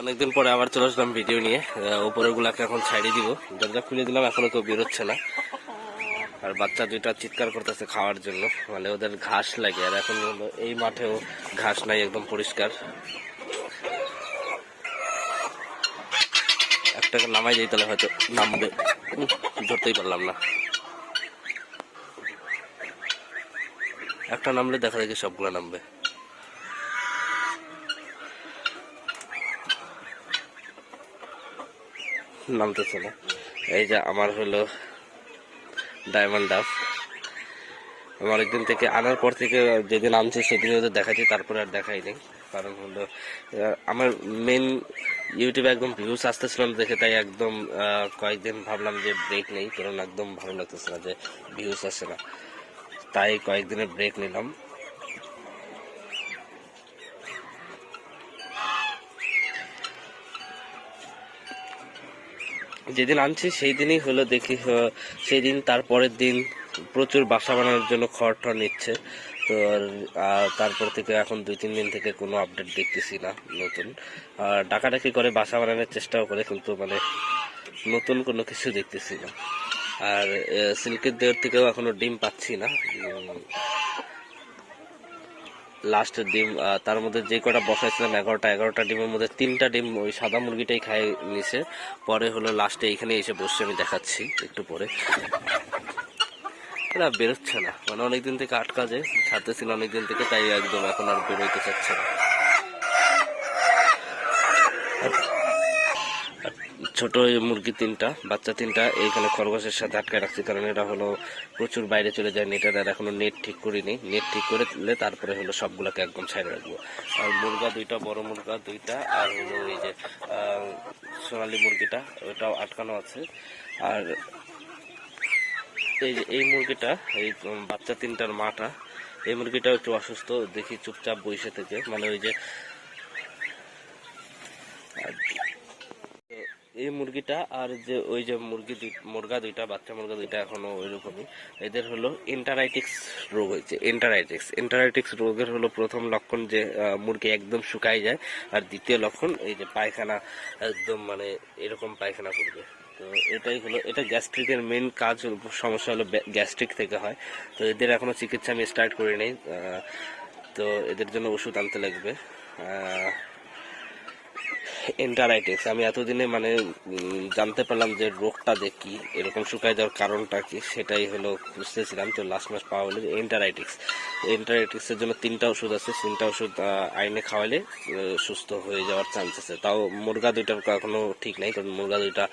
অনেকদিন পরে আবার চলে আসলাম ভিডিও নিয়ে। উপরের গুলাকে এখন ছাড়িয়ে দিব। দরজা খুলে দিলাম, এখনও কেউ বেরোচ্ছে না। আর বাচ্চা দুইটা চিৎকার করতেছে খাওয়ার জন্য। মানে ওদের ঘাস লাগে, আর এখন এই মাঠেও ঘাস নাই, একদম পরিষ্কার। একটাকে নামাই দিই তাহলে হয়তো নামবে। ধরতেই পারলাম না। একটা নামলে দেখা দেখি সবগুলো নামবে। নামতেছে না এই যে আমার হলো ডায়মন্ড ডাফ আমার একদিন থেকে আনার পর থেকে যেদিন আনছি সেদিন ওদের দেখাচ্ছি, তারপরে আর দেখাই নেই। কারণ হলো আমার মেন ইউটিউবে একদম ভিউস আসতেছিল না দেখে, তাই একদম কয়েকদিন ভাবলাম যে ব্রেক নেই, কারণ একদম ভালো লাগতেছে না যে ভিউস আসে না। তাই কয়েকদিনের ব্রেক নিলাম। যেদিন আনছি সেই দিনই হলো দেখি সেই দিন তারপরের দিন প্রচুর বাসা বানানোর জন্য খড় টড় নিচ্ছে। তো আর তারপর থেকে এখন দুই, তিন দিন থেকে কোনো আপডেট দেখতেছি না নতুন। আর ডাকাডাকি করে বাসা বানানোর চেষ্টাও করে, কিন্তু মানে নতুন কোনো কিছু দেখতেছি না। আর সিল্কের দেওয়ার থেকেও এখনও ডিম পাচ্ছি না। উম, লাস্টের ডিম তার মধ্যে যে কটা বসাইছিলাম এগারোটা এগারোটা ডিমের মধ্যে তিনটা ডিম ওই সাদা মুরগিটাই খাই নিছে। পরে হলো লাস্টে এখানে এসে বসে আমি দেখাচ্ছি একটু পরে। না বেরোচ্ছে না। মানে অনেকদিন থেকে আটকা যায় ছাড়তেছিল অনেকদিন থেকে তাই একদম এখন আর বেরোইতে চাচ্ছে না। ছোট মুরগি তিনটা, বাচ্চা তিনটা, এইখানে খরগোশের সাথে আটকে রাখছি কারণ এটা হলো প্রচুর বাইরে চলে যায় নেটের আর এখনও নেট ঠিক করিনি। নেট ঠিক করে দিলে তারপরে হলো সবগুলোকে একদম ছাইড়ে রাখব। আর মুরগা দুইটা, বড় মুরগা দুইটা, আর হলো এই যে সোনালি মুরগিটা, ওটাও আটকানো আছে। আর এই যে, এই মুরগিটা, এই বাচ্চা তিনটার মাটা, এই মুরগিটা একটু অসুস্থ, দেখি চুপচাপ বসে থেকে। মানে ওই যে এই মুরগিটা আর যে ওই যে মুরগি মুরগা দুইটা, বাচ্চা মুরগা দুইটা এখনও ওই রকমই এদের হলো এন্টারাইটিক্স রোগ হয়েছে এন্টারাইটিক্স এন্টারাইটিক্স রোগের হলো প্রথম লক্ষণ যে মুরগি একদম শুকাই যায়, আর দ্বিতীয় লক্ষণ এই যে পায়খানা, একদম মানে এরকম পায়খানা করবে। তো এটাই হলো, এটা গ্যাস্ট্রিকের মেন কাজ সমস্যা হলো গ্যাস্ট্রিক থেকে হয়। তো এদের এখনও চিকিৎসা আমি স্টার্ট করি নাই তো এদের জন্য ওষুধ আনতে লাগবে। এন্টারাইটিস আমি এতদিনে মানে জানতে পারলাম যে রোগটা দেখি এরকম শুকায় যাওয়ার কারণটা কি, সেটাই হলো বুঝতেছিলাম তো লাস্ট মাস পাওয়া হলো এন্টারাইটিক্স এন্টারাইটিক্স এর জন্য তিনটা ওষুধ আছে, তিনটা ওষুধ আইনে খাওয়ালে সুস্থ হয়ে যাওয়ার চান্স আছে। তাও মুরগা দুইটার এখনও ঠিক নাই, কারণ মুরগা দুইটা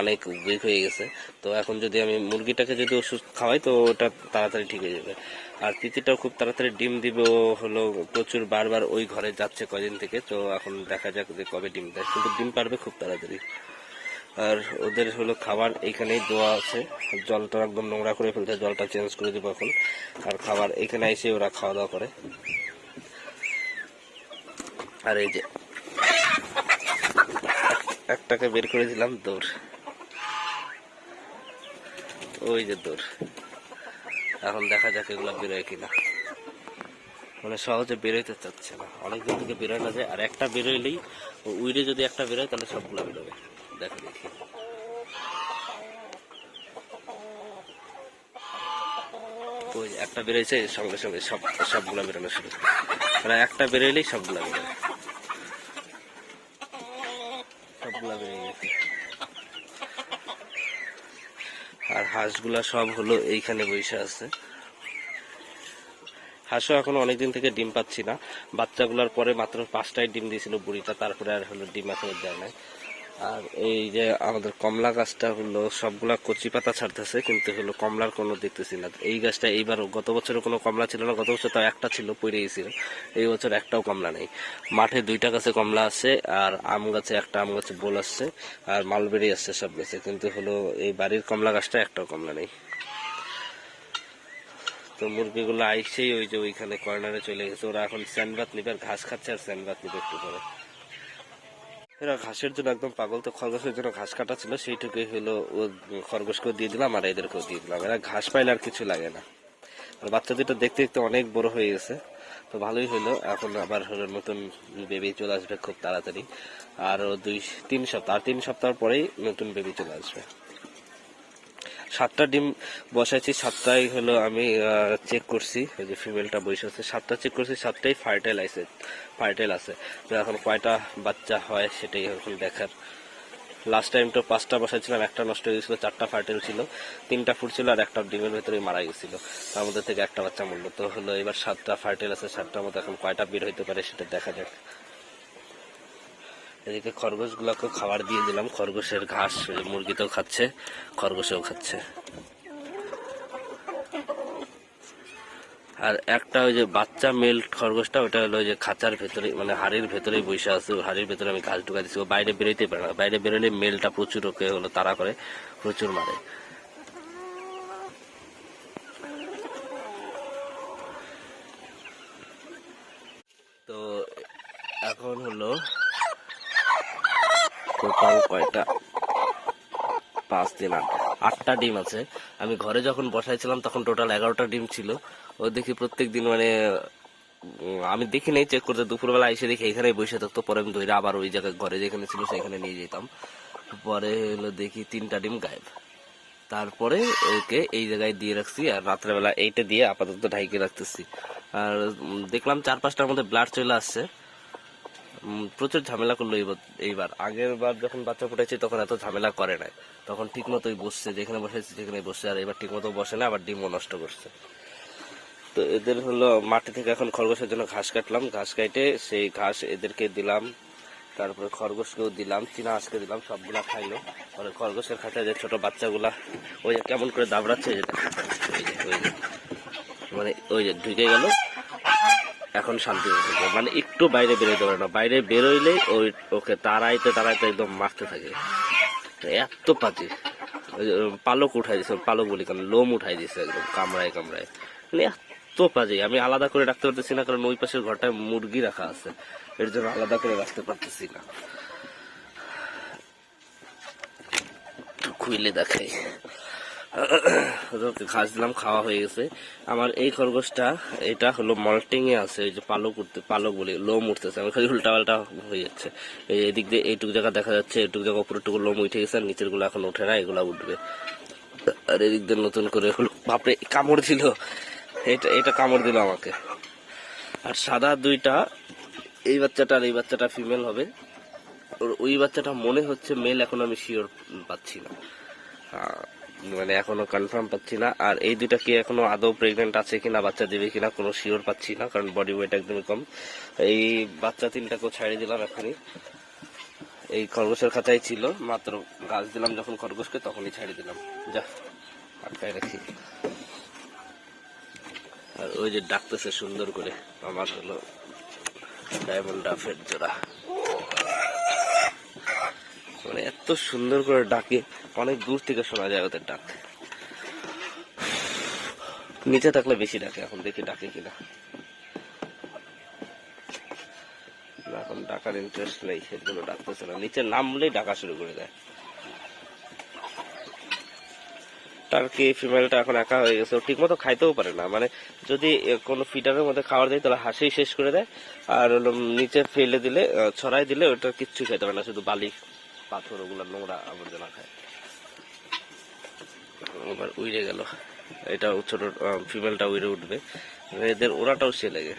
অনেক উইক হয়ে গেছে। তো এখন যদি আমি মুরগিটাকে যদি ওষুধ খাওয়াই, তো ওটা তাড়াতাড়ি ঠিক হয়ে যাবে। আর তিতিটাও খুব তাড়াতাড়ি ডিম দিবে। হলো প্রচুর বারবার ওই ঘরে যাচ্ছে কদিন থেকে, তো এখন দেখা যাক যে কবে ডিম দেয়। কিন্তু ডিম পারবে খুব তাড়াতাড়ি। আর ওদের হলো খাবার এইখানেই দেওয়া আছে। জলটা একদম নোংরা করে ফেলতে, জলটা চেঞ্জ করে দেবো এখন। আর খাবার এখানে এসে ওরা খাওয়া দাওয়া করে। আর এই যে একটাকে বের করে দিলাম দৌড়। ওই যে দৌড়। এখন দেখা যাক এগুলো বেরোয় কিনা। মানে সহজে বেরোইতে চাচ্ছে না। অনেকদিন থেকে বেরোয় না যায় আর একটা বেরোইলেই উইরে যদি একটা বেরোয়, তাহলে সবগুলো বেরোবে। দেখা দেখি একটা বেরোয়েছে সঙ্গে সঙ্গে সব সবগুলো বেরোনো শুরু। মানে একটা বেরোইলেই সবগুলো বেরোয়। সবগুলা বেরিয়ে গেছে আর হাঁসগুলা সব হলো এইখানে বসে আছে। হাঁসও এখন অনেকদিন থেকে ডিম পাচ্ছি না। বাচ্চাগুলোর পরে মাত্র পাঁচটাই ডিম দিয়েছিল বুড়িটা, তারপরে আর হলো ডিম এখন দেয় নাই। আর এই যে আমাদের কমলা গাছটা হলো, সবগুলা কচি পাতা ছাড়তেছে, কিন্তু হলো কমলার কোনো দেখতেছি না। এই গাছটা এইবার গত বছরে কোনো কমলা ছিল না, গত বছর তাও একটা ছিল, পড়ে গেছিল। এই বছর একটাও কমলা নেই। মাঠে দুইটা গাছে কমলা আছে, আর আম গাছে একটা, আম গাছে বোল আসছে, আর মালবেরি আসছে, সব গাছে। কিন্তু হলো এই বাড়ির কমলা গাছটা একটাও কমলা নেই। তো মুরগিগুলো আইসেই ওই যে ওইখানে কর্নারে চলে গেছে। ওরা এখন স্যানবাত নিবে, আর ঘাস খাচ্ছে আর স্যানবাত নিবে একটু করে এরা ঘাসের জন্য একদম পাগল তো খরগোশের জন্য ঘাস কাটা ছিল, সেইটুকুই হলো ও খরগোশকেও দিয়ে দিলাম আর এদেরকেও দিয়ে দিলাম। এরা ঘাস পাইলে আর কিছু লাগে না। আর বাচ্চা দুটো দেখতে দেখতে অনেক বড় হয়ে গেছে। তো ভালোই হলো, এখন আবার হলো নতুন বেবি চলে আসবে খুব তাড়াতাড়ি। আরও দুই, তিন সপ্তাহ, আর তিন সপ্তাহ পরেই নতুন বেবি চলে আসবে। সাতটা ডিম বসাইছি, সাতটাই হলো আমি চেক করছি, ওই যে ফিমেলটা বসে আছে। সাতটা চেক করছি, সাতটাই ফার্টাইল আছে ফার্টাইল আছে। তো এখন কয়টা বাচ্চা হয় সেটাই এখন দেখার। লাস্ট টাইম তো পাঁচটা বসাইছিলাম, একটা নষ্ট হয়ে গেছিল, চারটা ফার্টাইল ছিল, তিনটা ফুট ছিল আর একটা ডিমের ভেতরে মারা গেছিল। তার মধ্যে থেকে একটা বাচ্চা মূল্য তো হলো এবার সাতটা ফার্টাইল আছে, সাতটার মধ্যে এখন কয়টা বের হইতে পারে সেটা দেখা যাক। এদিকে খরগোশগুলোকে খাবার দিয়ে দিলাম। খরগোশের ঘাস মুরগিতেও খাচ্ছে, খরগোশেও খাচ্ছে। আর একটা ওই যে বাচ্চা মেল খরগোশটা, ওটা হলো যে খাঁচার ভেতরে মানে হাড়ির ভেতরে বসে আছে। হাড়ির ভেতরে আমি ঘাস ঢুকা দিচ্ছি বাইরে বেরোতেই পারে না। বাইরে বেরোলে মেলটা প্রচুর ওকে হলো তারা করে, প্রচুর মারে তো এখন হলো কয়টা? পাঁচ দিন আট আটটা ডিম আছে। আমি ঘরে যখন বসাইছিলাম, তখন টোটাল এগারোটা ডিম ছিল। ও দেখি প্রত্যেক দিন মানে আমি দেখি নাই চেক করতে। দুপুরবেলা এসে দেখি এখানে বসে থাকতো। পরে আমি ধরে আবার ওই জায়গায় ঘরে যেখানে ছিল সেখানে নিয়ে যেতাম। পরে হলো দেখি তিনটা ডিম গায়েব। তারপরে ওকে এই জায়গায় দিয়ে রাখছি আর রাত্রেবেলা এইটা দিয়ে আপাতত ঢাইকে রাখতেছি। আর দেখলাম চার পাঁচটার মধ্যে ব্লাড চলে আসছে। প্রচুর ঝামেলা করল এইবার- আগের বার যখন বাচ্চা ফুটাইছে, তখন এত ঝামেলা করে নাই। তখন ঠিক মতোই বসছে, যেখানে বসেছে সেখানে বসছে, আর এবার ঠিক মতো বসে না, আবার ডিমও নষ্ট করছে। তো এদের হলো, মাটি থেকে এখন খরগোশের জন্য ঘাস কাটলাম। ঘাস কাটে সেই ঘাস এদেরকে দিলাম, তারপরে খরগোশকেও দিলাম, চীনা হাঁসকে দিলাম, সবগুলা খাইলো। পরে খরগোশের খাঁচায় যে ছোট বাচ্চাগুলা, ওই যে কেমন করে দাবড়াচ্ছে মানে ওই যে ঢুকে গেল। এখন শান্তি হয়েছে মানে একটু বাইরে বেরোতে পারে না। বাইরে বেরোইলেই ওই ওকে তাড়াইতে তাড়াইতে একদম মারতে থাকে। এত পাতি পালক উঠাই দিছে পালক বলি কারণ লোম উঠাই দিছে একদম কামড়ায় কামড়ায়। মানে এত পাজি। আমি আলাদা করে রাখতে পারতেছি না কারণ ওই পাশের ঘরটায় মুরগি রাখা আছে। এর জন্য আলাদা করে রাখতে পারতেছি না। খুইলে দেখাই। ঘাস দিলাম, খাওয়া হয়ে গেছে। আমার এই খরগোশটা, এটা হলো মল্টিং এ আছে ওই যে পালক উঠতে, পালক বলি, লোম উঠতেছে, আমার খালি উল্টা পাল্টা হয়ে যাচ্ছে। এই এদিক দিয়ে এইটুকু জায়গা দেখা যাচ্ছে, এইটুকু জায়গা উপরেটুকু লোম উঠে গেছে, আর নিচেরগুলো এখন ওঠে না, এগুলা উঠবে। আর এদিক দিয়ে নতুন করে হলো, বাপরে, কামড় দিল। এটা এটা কামড় দিল আমাকে। আর সাদা দুইটা, এই বাচ্চাটা আর এই বাচ্চাটা ফিমেল হবে। ওই বাচ্চাটা মনে হচ্ছে মেল, এখন আমি শিওর পাচ্ছি না। মানে এখনও কনফার্ম পাচ্ছি না। আর এই দুটা কি এখনও আদৌ প্রেগনেন্ট আছে কিনা, বাচ্চা দেবে কিনা, কোনো শিওর পাচ্ছি না, কারণ বডি ওয়েট একদমই কম। এই বাচ্চা তিনটাকেও ছাড়িয়ে দিলাম এখনই। এই খরগোশের খাঁচাই ছিল, মাত্র গাছ দিলাম যখন খরগোশকে, তখনই ছাড়িয়ে দিলাম। যা, আটকায় রাখি। আর ওই যে ডাকতেছে সুন্দর করে, আমার হলো ডায়মন্ড ডাফের জোড়া। মানে এত সুন্দর করে ডাকে, অনেক দূর থেকে শোনা যায় ওদের ডাক। নিচে থাকলে বেশি ডাকে, এখন দেখি ডাকে কিনা। এখন ডাকার ইন্টারেস্ট নেই, সেগুলো ডাকতেছে না। নিচে নামলেই ডাকা শুরু করে দেয়। টার্কি ফিমেলটা এখন একা হয়ে গেছে? ঠিক মতো খাইতেও পারে না। মানে যদি কোনো ফিডারের মধ্যে খাবার দেয়, তাহলে হাসিই শেষ করে দেয়। আর নিচে ফেলে দিলে ছড়াই দিলে ওটা কিচ্ছু খেতে পারে না, শুধু বালি। পাথর, ওগুলো নোংরা আবর্জনা খায়। এবার উইড়ে গেল। এটা ছোট ফিমেলটা উইড়ে উঠবে। এদের ওরাটাও সে লেগে।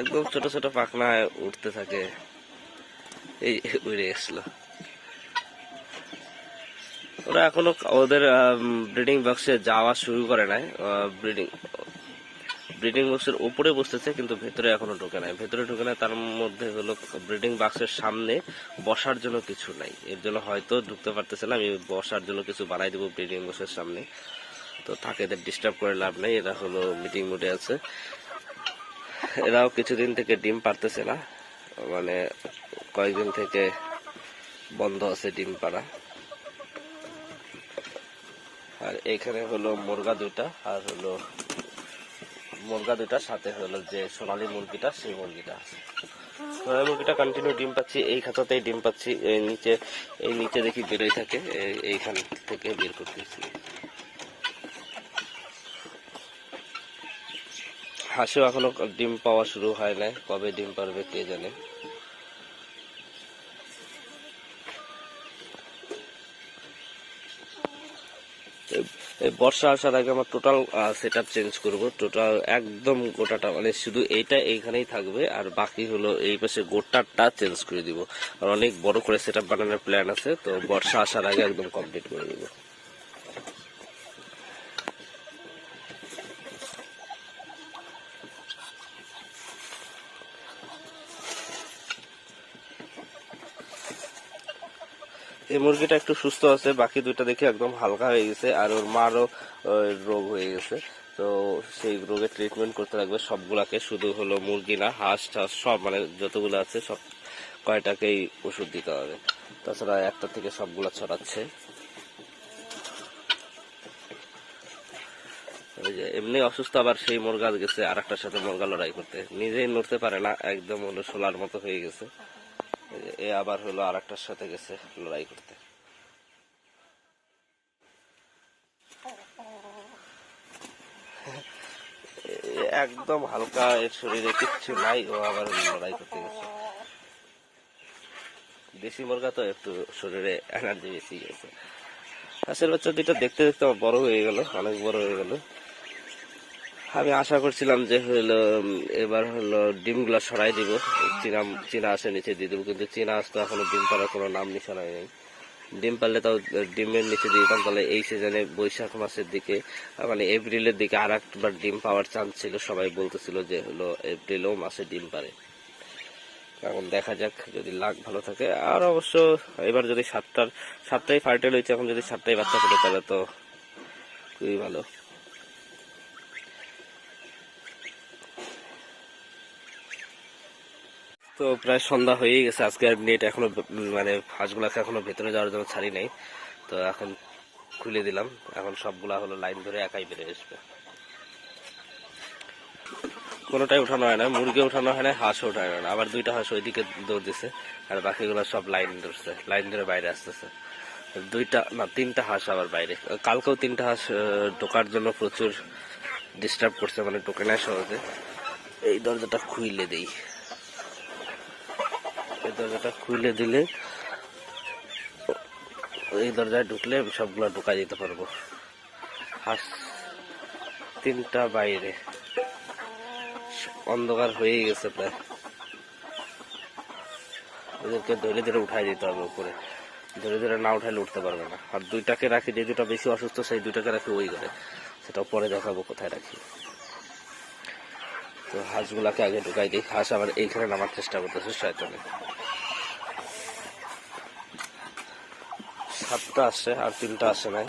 একদম ছোট ছোট পাখনা উঠতে থাকে। এই উইড়ে গেছিল। ওরা এখনও ওদের ব্রিডিং বক্সে যাওয়া শুরু করে নাই। ব্রিডিং ব্রিডিং বক্সের উপরে বসতেছে, কিন্তু ভেতরে এখনও ঢোকে নাই। ভেতরে ঢোকে নাই, তার মধ্যে হলো ব্রিডিং বক্সের সামনে বসার জন্য কিছু নাই। এর জন্য হয়তো ঢুকতে পারতেছে না, আমি বসার জন্য কিছু বানাই দেবো ব্রিডিং বক্সের সামনে। তো তাকে এদের ডিস্টার্ব করে লাভ নেই, এরা হলো মিটিং মোডে আছে। এরাও কিছুদিন থেকে ডিম পারতেছে না মানে কয়েকদিন থেকে বন্ধ আছে ডিম পাড়া। আর এখানে হলো মুরগা দুটা, আর হলো মুরগা দুটার সাথে হলো যে সোনালি মুরগিটা, সেই মুরগিটা সোনালি মুরগিটা কন্টিনিউ ডিম পাচ্ছি, এই খাতাতেই ডিম পাচ্ছি এই নিচে এই নিচে দেখি বেরোই থাকে এই- এইখান থেকে বের করতেছি। হাঁসেও এখনও ডিম পাওয়া শুরু হয় না কবে ডিম পারবে কে জানে এই- এই বর্ষা আসার আগে আমার টোটাল সেট চেঞ্জ করব। টোটাল একদম গোটাটা মানে শুধু এইটা এইখানেই থাকবে, আর বাকি হলো এই পাশে গোটাটা চেঞ্জ করে দিব। আর অনেক বড় করে সেট বানানোর প্ল্যান আছে, তো বর্ষা আসার আগে একদম কমপ্লিট করে দিব এই মুরগিটা একটু সুস্থ আছে, বাকি দুইটা দেখে একদম হালকা হয়ে গেছে, আর ওর মারও রোগ হয়ে গেছে। তো সেই রোগের ট্রিটমেন্ট করতে লাগবে সবগুলাকে, শুধু হলো মুরগি না, হাঁস, টাস, সব মানে যতগুলো আছে, সব কয়টাকেই ওষুধ দিতে হবে। তাছাড়া একটা থেকে সবগুলা ছড়াচ্ছে। এমনি অসুস্থ আবার সেই মুরগা গেছে আর একটার সাথে মুরগা লড়াই করতে। নিজেই নড়তে পারে না, একদম হলো সোলার মতো হয়ে গেছে। এ আবার হলো আর একটার সাথে গেছে লড়াই করতে। একদম হালকা এর শরীরে কিচ্ছু নাই, ও আবার লড়াই করতে গেছে। দেশি মুরগা তো একটু শরীরে এনার্জি বেশি গেছে। হাঁসের বাচ্চা দুটো দেখতে দেখতে আমার বড় হয়ে গেল, অনেক বড় হয়ে গেল। আমি আশা করছিলাম যে হলো এবার হলো ডিমগুলো সরাই দিব। চীনা চীনা আসে নিচে দিয়ে দেবো, কিন্তু চীনা আস তো এখনও ডিম পাড়ার কোনো নাম নিশানাই নেই। ডিম পারলে তাও ডিমের নিচে দিতাম, তাহলে এই সিজনে বৈশাখ মাসের দিকে মানে এপ্রিলের দিকে আর একবার ডিম পাওয়ার চান্স ছিল। সবাই বলতেছিল যে হলো এপ্রিলেও মাসে ডিম পারে এখন দেখা যাক, যদি লাখ ভালো থাকে। আর অবশ্য এবার যদি সাতটার সাতটাই ফার্টেল হয়েছে, এখন যদি সাতটাই বাচ্চা ফোটে, তাহলে তো খুবই ভালো। তো প্রায় সন্ধ্যা হয়েই গেছে। আজকে আর নেট এখনও মানে হাঁসগুলাকে এখনও ভেতরে যাওয়ার জন্য ছাড়ি নাই। তো এখন খুলে দিলাম। এখন সবগুলা হলো লাইন ধরে একাই বেড়ে আসবে। কোনোটাই উঠানো হয় না। মুরগি উঠানো হয় না হাঁসও উঠানো হয় না। আবার দুইটা হাঁস ওইদিকে দৌড় দিছে আর বাকিগুলো সব লাইন ধরছে, লাইন ধরে বাইরে আসতেছে। দুইটা না, তিনটা হাঁস আবার বাইরে। কালকেও তিনটা হাঁস ঢোকার জন্য প্রচুর ডিস্টার্ব করছে মানে ঢোকে সহজে। এই দরজাটা খুইলে দেই। দরজাটা খুলে দিলে এই দরজায় ঢুকলে সবগুলো ঢোকা যেতে পারব। হাঁস তিনটা বাইরে। অন্ধকার হয়ে গেছে প্রায়। ওদেরকে ধরে ধরে উঠাই দিতে হবে উপরে। ধরে ধরে না উঠাইলে উঠতে পারবে না। আর দুইটাকে রাখি, যে দুটা বেশি অসুস্থ, সেই দুইটাকে রাখি ওই করে সেটাও পরে দেখাবো কোথায় রাখি। তো হাঁসগুলাকে আগে ঢুকাই দিই। হাঁস আবার এইখানে নামার চেষ্টা করতেছে, শয়তানে। সাতটা আসছে আর তিনটা আসে নাই।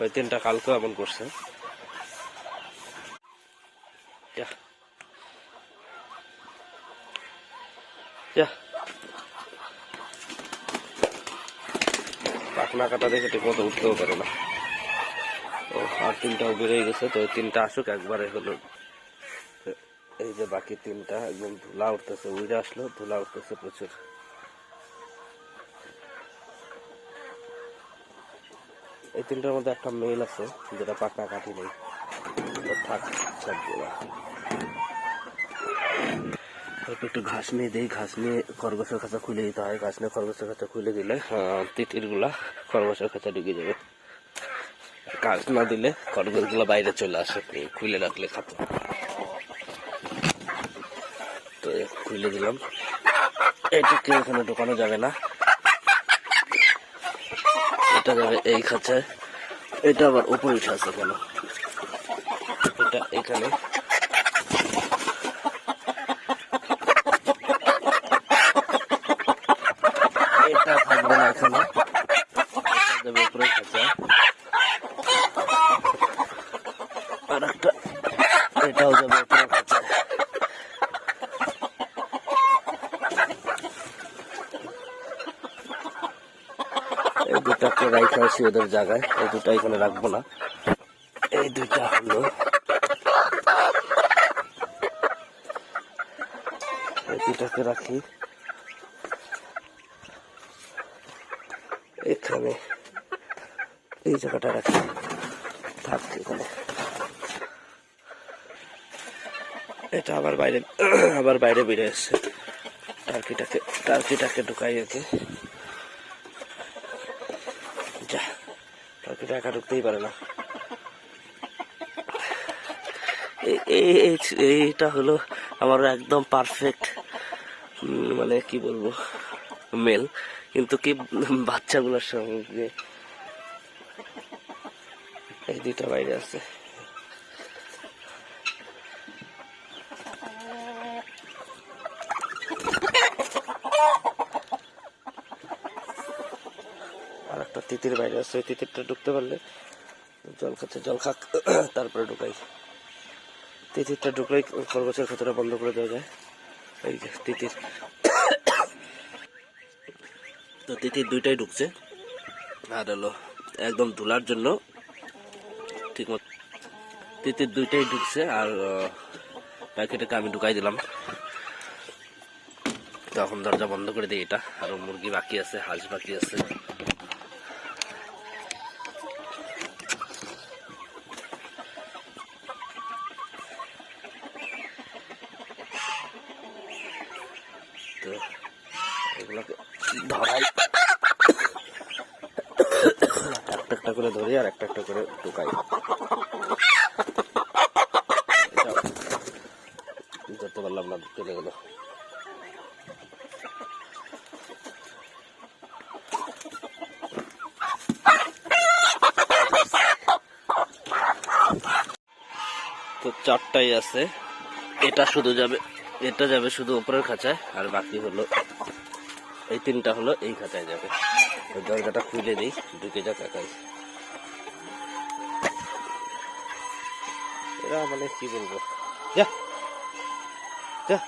ওই তিনটা কালকেও এমন করছে। পাখনা কাটা দেখে ঠিক মতো উঠতেও পারে না। ও, আর তিনটাও বেড়ে গেছে, তো তিনটা আসুক, একবারে হলো। এই যে বাকি তিনটা, একদম ধুলা উঠতেছে উড়ে আসলো, ধুলা উঠতেছে প্রচুর। এই তিনটার মধ্যে একটা মেল আছে, যেটা পাকনা কাঠি নেই। একটু ঘাস নিয়ে দিই, ঘাস নিয়ে খরগোশের খাঁচা খুলে দিতে হয়। ঘাস নিয়ে খরগোশের খাঁচা খুলে দিলে তিতিরগুলা খরগোশের খাঁচা ঢুকে যাবে। ঘাস না দিলে খরগোশগুলা বাইরে চলে আসে খুলে রাখলে খাতে তো খুলে দিলাম। এটাকে এখানে ঢোকানো যাবে না? এটা যাবে এই খাঁচায়। এটা আবার উপরে উঠে আছে কেন? এটা এখানে এটা থাকবে না এখানে এটা যাবে উপরে খাঁচায় আর একটা এটাও যাবে উপরে খাঁচায় এই দুটাকে রাইখে আসি ওদের জায়গায়। এই দুটা এখানে রাখব না। এই দুইটা হলো। এই দুটাকে রাখি। এখানে এই জায়গাটা রাখি। থাক এখানে। এটা আবার বাইরে আবার বাইরে বেরিয়ে এসছে। টার্কিটাকে টার্কিটাকে ঢুকাই ওকে যা একা ঢুকতেই পারে না। এই- এই- এই- এইটা হলো আমার একদম পারফেক্ট মানে কি বলব, মেল। কিন্তু কি বাচ্চাগুলোর সঙ্গে এই দুইটা বাইরে আছে আর একটা তিতির বাইরে আছে ওই তিতিরটা ঢুকতে পারলে জল খাচ্ছে, জল খাক, তারপরে ঢুকাই। তিতিরটা ঢুকলেই খরগোশের ক্ষেত্রে বন্ধ করে দেওয়া যায়। এই যে তিতির তো তিতির দুইটাই ঢুকছে। আর হলো একদম ধুলার জন্য ঠিক মতো তিতির দুইটাই ঢুকছে। আর প্যাকেটটাকে আমি ঢুকাই দিলাম। তখন দরজা বন্ধ করে দিই এটা। আর মুরগি বাকি আছে, হাঁস বাকি আছে তো এগুলোকে ধরাই একটা একটা করে ধরি আর একটা একটা করে ঢুকাই ধরতে পারলাম না চলে গেল। তো চারটাই আছে। এটা শুধু যাবে, এটা যাবে শুধু উপরের খাঁচায়, আর বাকি হলো, এই তিনটা হলো এই খাঁচায় যাবে। দরজাটা খুলে দিই, ঢুকে যাক একাই। এরা মানে কি বলব? যা। যা।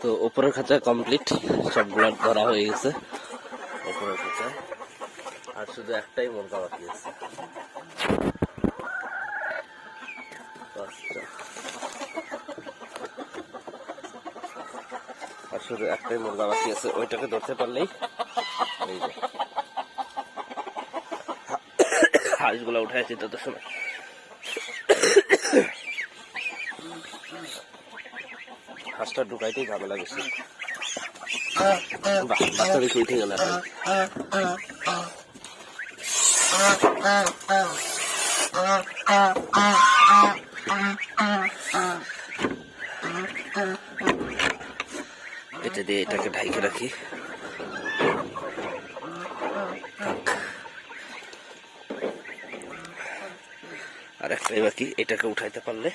তো উপরের খাঁচা কমপ্লিট সবগুলো ধরা হয়ে গেছে। উপরের খাঁচায় আর শুধু একটাই মুরগা বাকি আছে। আর শুধু একটাই মুরগা বাকি আছে। ওইটাকে ধরতে পারলেই এই যে হাঁসগুলো উঠে আছে তত সময় হাঁসটা ঢুকাইতেই ঝামেলা গেছে বাহ বাচ্চা দেখে গেল এটা দিয়ে এটাকে ঢাইকে রাখি। আর একটাই বাকি এটাকে উঠাইতে পারলে?